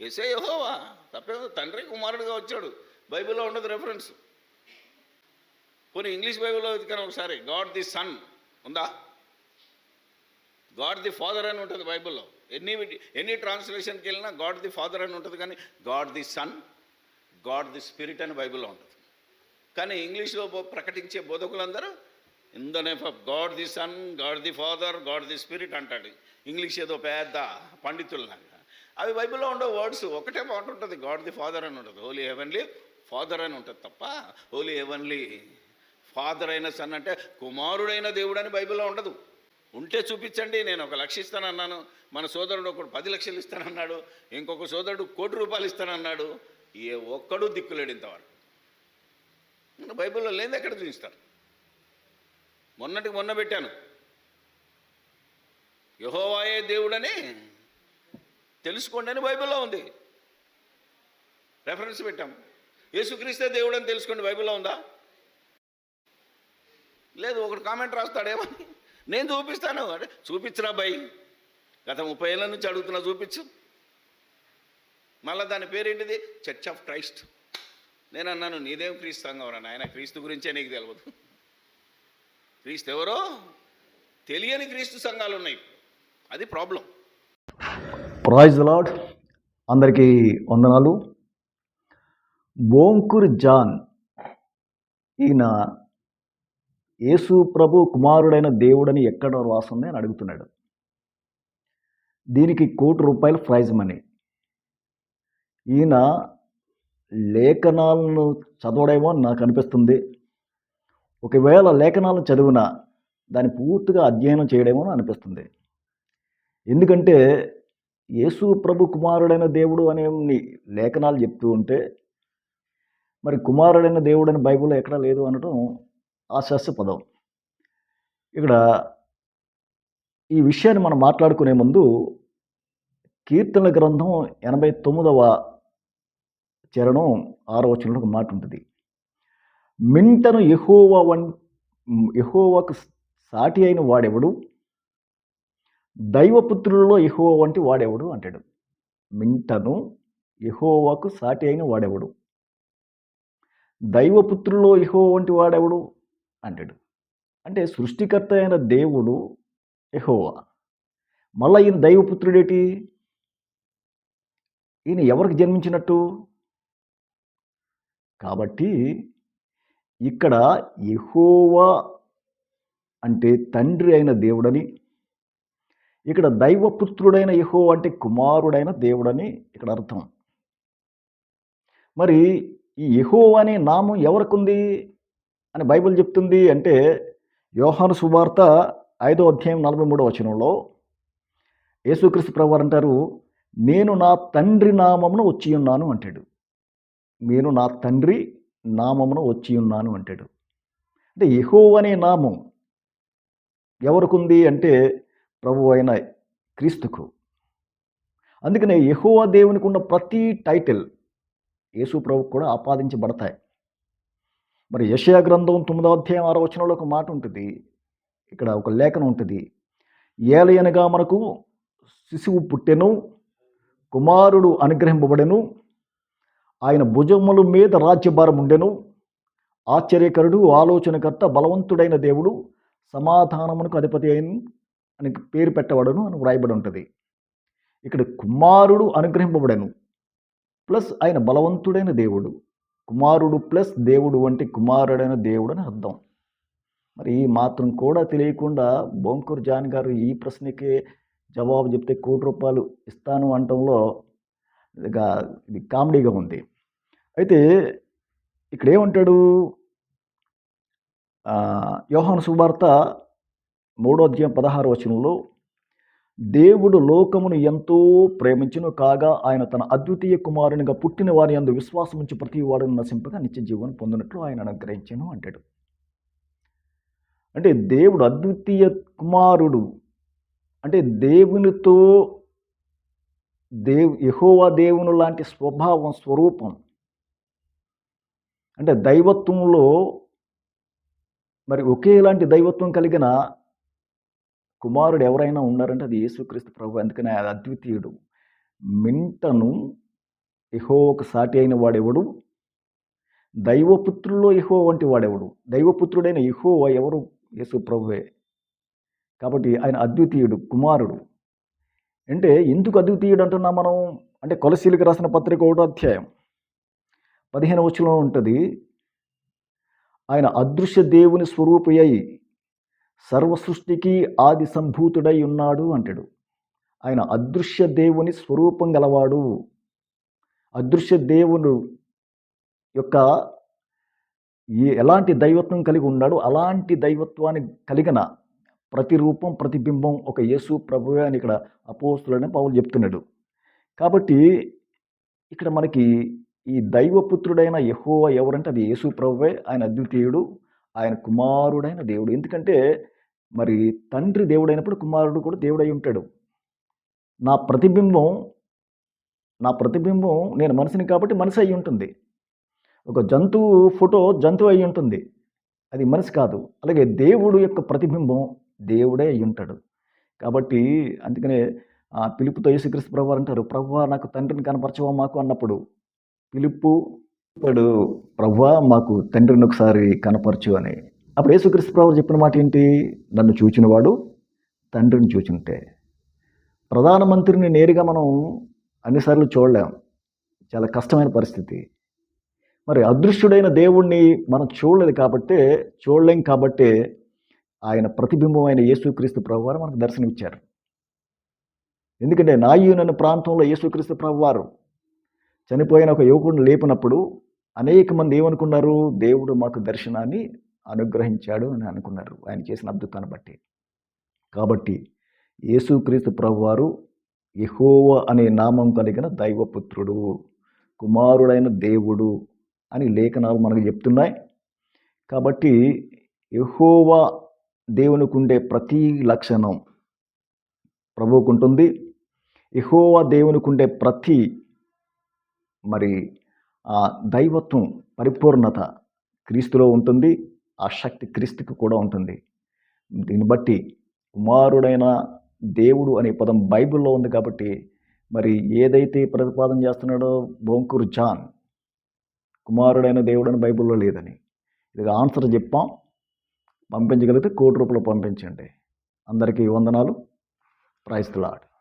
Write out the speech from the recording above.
ఎసే యహోవా తప్పే తండ్రి కుమారుడుగా వచ్చాడు. బైబిల్లో ఉండదు రెఫరెన్స్ పోనీ ఇంగ్లీష్ బైబిల్లో వెతికాను ఒకసారి గాడ్ ది సన్ ఉందా? గాడ్ ది ఫాదర్ అని ఉంటుంది బైబిల్లో. ఎన్ని ఎన్ని ట్రాన్స్లేషన్కి వెళ్ళినా గాడ్ ది ఫాదర్ అని ఉంటుంది కానీ God the son God the spirit అని బైబిల్లో ఉంటుంది. కానీ ఇంగ్లీష్లో బో- ప్రకటించే బోధకులందరూ in the name of God the son God the father God the spirit అంటాడు. ఇంగ్లీష్ ఏదో పెద్ద పండితుల్లాగా. అవి బైబిల్లో ఉండే వర్డ్స్ ఒకటే మాట ఉంటుంది గాడ్ ది ఫాదర్ అని ఉంటుంది హోలీ హెవెన్లీ ఫాదర్ అని ఉంటుంది తప్ప హోలీ హెవెన్లీ ఫాదర్ అయిన సన్ అంటే కుమారుడైన దేవుడు అని బైబిల్లో ఉండదు. ఉంటే చూపించండి నేను ఒక లక్ష ఇస్తానన్నాను మన సోదరుడు ఒకడు పది లక్షలు ఇస్తానన్నాడు ఇంకొక సోదరుడు కోటి రూపాయలు ఇస్తానన్నాడు ఏ ఒక్కడూ దిక్కులేడు ఇంతవరకు. బైబిల్లో లేని ఎక్కడ చూపిస్తారు? మొన్నటికి మొన్న పెట్టాను. యహోవాయే దేవుడని తెలుసుకోండి అని బైబిల్లో ఉంది. రెఫరెన్స్ పెట్టాం. యేసుక్రీస్తే దేవుడు అని తెలుసుకోండి బైబిల్లో ఉందా? లేదు ఒకడు కామెంట్ రాస్తాడేమని నేను చూపిస్తాను. అంటే చూపించరా బై. గత ముప్పై ఏళ్ళ నుంచి అడుగుతున్నా చూపించు. మళ్ళీ దాని పేరేంటిది? చర్చ్ ఆఫ్ క్రైస్ట్ నేను అన్నాను నీదేం క్రీస్తు సంఘం ఆయన క్రీస్తు గురించే నీకు తెలియదు క్రీస్తు ఎవరో? తెలియని క్రీస్తు సంఘాలు ఉన్నాయి. అది ప్రాబ్లం ప్రైజ్ లాడ్ అందరికీ వందనాలు. బోంకుర్ జాన్ ఈయన యేసు ప్రభు కుమారుడైన దేవుడని ఎక్కడ రాసుంది అని అడుగుతున్నాడు. దీనికి కోటి రూపాయలు ప్రైజ్ మనీ. ఈయన లేఖనాలను చదవడేమో అని నాకు అనిపిస్తుంది. ఒకవేళ లేఖనాలను చదివిన దాన్ని పూర్తిగా అధ్యయనం చేయడేమో అని అనిపిస్తుంది. ఎందుకంటే యేసు ప్రభు కుమారుడైన దేవుడు అనే లేఖనాలు చెప్తూ ఉంటే మరి కుమారుడైన దేవుడు అని బైబిల్లో ఎక్కడా లేదు అనడం ఆశాస్య పదం. ఇక్కడ ఈ విషయాన్ని మనం మాట్లాడుకునే ముందు కీర్తనల గ్రంథం ఎనభై తొమ్మిదవ చరణం ఆరో వచనంలో ఒక మాట ఉంటుంది. మింటను ఎహోవా వన్ ఎహోవాకు సాటి అయిన వాడెవడు? దైవపుత్రులలో యహోవ వంటి వాడెవడు? అంటాడు. మింటను ఎహోవాకు సాటి అయిన వాడెవడు? దైవపుత్రులో యహోవ వంటి వాడెవడు? అంటాడు. అంటే సృష్టికర్త అయిన దేవుడు ఎహోవా మళ్ళా ఈయన దైవపుత్రుడేటి? ఈయన ఎవరికి జన్మించినట్టు? కాబట్టి ఇక్కడ ఎహోవా అంటే తండ్రి అయిన దేవుడని ఇక్కడ దైవపుత్రుడైన యహో అంటే కుమారుడైన దేవుడని ఇక్కడ అర్థం. మరి ఈ యహో అనే నామం ఎవరికుంది? అని బైబిల్ చెప్తుంది అంటే యోహాను సువార్త ఐదో అధ్యాయం నలభై మూడో వచనంలో యేసుక్రీస్తు ప్రభు అంటారు నేను నా తండ్రి నామమును వచ్చి ఉన్నాను అంటాడు. నేను నా తండ్రి నామమును వచ్చి ఉన్నాను అంటాడు. అంటే యహో అనే నామం ఎవరికుంది? అంటే ప్రభు అయిన క్రీస్తుకు. అందుకనే యహోవా దేవునికి ఉన్న ప్రతి టైటిల్ యేసు ప్రభుకు కూడా ఆపాదించబడతాయి. మరి యషయా గ్రంథం తొమ్మిదో అధ్యాయం ఆరో వచనంలో ఒక మాట ఉంటుంది. ఇక్కడ ఒక లేఖనం ఉంటుంది. ఏలయనగా మనకు శిశువు పుట్టెను కుమారుడు అనుగ్రహింపబడెను ఆయన భుజముల మీద రాజ్యభారం ఉండెను ఆశ్చర్యకరుడు ఆలోచనకర్త బలవంతుడైన దేవుడు సమాధానమునకు అధిపతి అయిన అని పేరు పెట్టబడను అని వ్రాయబడి ఉంటుంది. ఇక్కడ కుమారుడు అనుగ్రహింపబడను ప్లస్ ఆయన బలవంతుడైన దేవుడు. కుమారుడు ప్లస్ దేవుడు వంటి కుమారుడైన దేవుడు అని అర్థం. మరి ఈ మాత్రం కూడా తెలియకుండా బోంకూర్ జాన్ గారు ఈ ప్రశ్నకే జవాబు చెప్తే కోటి రూపాయలు ఇస్తాను అనటంలో ఇక ఇది కామెడీగా ఉంది. అయితే ఇక్కడ ఏమంటాడు? యోహాను సువార్త మూడో అధ్యాయం పదహారు వచనంలో దేవుడు లోకమును ఎంతో ప్రేమించును కాగా ఆయన తన అద్వితీయ కుమారునిగా పుట్టిన వారి అందు విశ్వాసం ఉంచి ప్రతి వాడును నశింపగా నిత్య జీవనం పొందినట్లు ఆయన అనుగ్రహించాను అంటాడు. అంటే దేవుడు అద్వితీయ కుమారుడు. అంటే దేవునితో దేవు యహోవా దేవుని లాంటి స్వభావం స్వరూపం. అంటే దైవత్వంలో మరి ఒకేలాంటి దైవత్వం కలిగిన కుమారుడు ఎవరైనా ఉన్నారంటే అది యేసుక్రీస్తు ప్రభు. అందుకని అది అద్వితీయుడు. మింటను యెహోవాకు సాటి అయిన వాడెవడు? దైవపుత్రుల్లో యెహో వంటి వాడెవడు? దైవపుత్రుడైన యెహోవా ఎవరు? యేసు ప్రభువే. కాబట్టి ఆయన అద్వితీయుడు కుమారుడు. అంటే ఎందుకు అద్వితీయుడు అంటున్నాం మనం? అంటే కొలసీలకు రాసిన పత్రిక ఒకటో అధ్యాయం పదిహేను వచ్చంలో ఉంటుంది. ఆయన అదృశ్య దేవుని స్వరూపి సర్వసృష్టికి సర్వ సృష్టికి ఆది సంభూతుడై ఉన్నాడు అంటాడు. ఆయన అదృశ్య దేవుని స్వరూపం గలవాడు. అదృశ్య దేవుడు యొక్క ఎలాంటి దైవత్వం కలిగి ఉన్నాడో అలాంటి దైవత్వాన్ని కలిగిన ప్రతిరూపం ప్రతిబింబం ఒక యేసు ప్రభువే అని ఇక్కడ అపోస్తులని పౌలు చెప్తున్నాడు. కాబట్టి ఇక్కడ మనకి ఈ దైవపుత్రుడైన యెహోవా ఎవరంటే అది యేసు ప్రభువే ఆయన అద్వితీయుడు ఆయన కుమారుడైన దేవుడు. ఎందుకంటే మరి తండ్రి దేవుడైనప్పుడు కుమారుడు కూడా దేవుడై ఉంటాడు. నా ప్రతిబింబం నా ప్రతిబింబం నేను మనిషిని కాబట్టి మనిషి అయి ఉంటుంది. ఒక జంతువు ఫోటో జంతువు అయి ఉంటుంది. అది మనిషి కాదు. అలాగే దేవుడు యొక్క ప్రతిబింబం దేవుడే అయి ఉంటాడు. కాబట్టి అందుకనే ఆ పిలుపుతో యేసుక్రీస్తు ప్రభు అంటారు ప్రభు నాకు తండ్రిని కనపరచవా మాకు అన్నప్పుడు పిలుపు ఇప్పుడు ప్రవ్వా మాకు తండ్రిని ఒకసారి కనపరచు అని. అప్పుడు యేసుక్రీస్తు ప్రభు చెప్పిన మాట ఏంటి? నన్ను చూచినవాడు తండ్రిని చూచుంటే. ప్రధానమంత్రిని నేరుగా మనం అన్నిసార్లు చూడలేం. చాలా కష్టమైన పరిస్థితి. మరి అదృశ్యుడైన దేవుణ్ణి మనం చూడలేదు కాబట్టే చూడలేం కాబట్టే ఆయన ప్రతిబింబమైన యేసుక్రీస్తు ప్రభు వారు మనకు దర్శనమిచ్చారు. ఎందుకంటే నాయూన్ నన్ను ప్రాంతంలో యేసుక్రీస్తు ప్రభు వారు చనిపోయిన ఒక యువకుడిని లేపినప్పుడు అనేక మంది ఏమనుకున్నారు? దేవుడు మాకు దర్శనాన్ని అనుగ్రహించాడు అని అనుకున్నారు. ఆయన చేసిన అద్భుతాన్ని బట్టి. కాబట్టి యేసుక్రీస్తు ప్రభువారు యహోవ అనే నామం కలిగిన దైవపుత్రుడు కుమారుడైన దేవుడు అని లేఖనాలు మనకు చెప్తున్నాయి. కాబట్టి యెహోవా దేవునికి ఉండే ప్రతి లక్షణం ప్రభువుకుంటుంది. ఉంటుంది దేవునికి ఉండే ప్రతి మరి ఆ దైవత్వం పరిపూర్ణత క్రీస్తులో ఉంటుంది. ఆ శక్తి క్రీస్తుకి కూడా ఉంటుంది. దీన్ని బట్టి కుమారుడైన దేవుడు అనే పదం బైబిల్లో ఉంది కాబట్టి మరి ఏదైతే ప్రతిపాదన చేస్తున్నాడో బొంకూరు జాన్ కుమారుడైన దేవుడు అని బైబిల్లో లేదని. ఇది ఆన్సర్ చెప్పాం. పంపించగలిగితే కోటి రూపాయలు పంపించండి. అందరికీ వందనాలు. Praise lord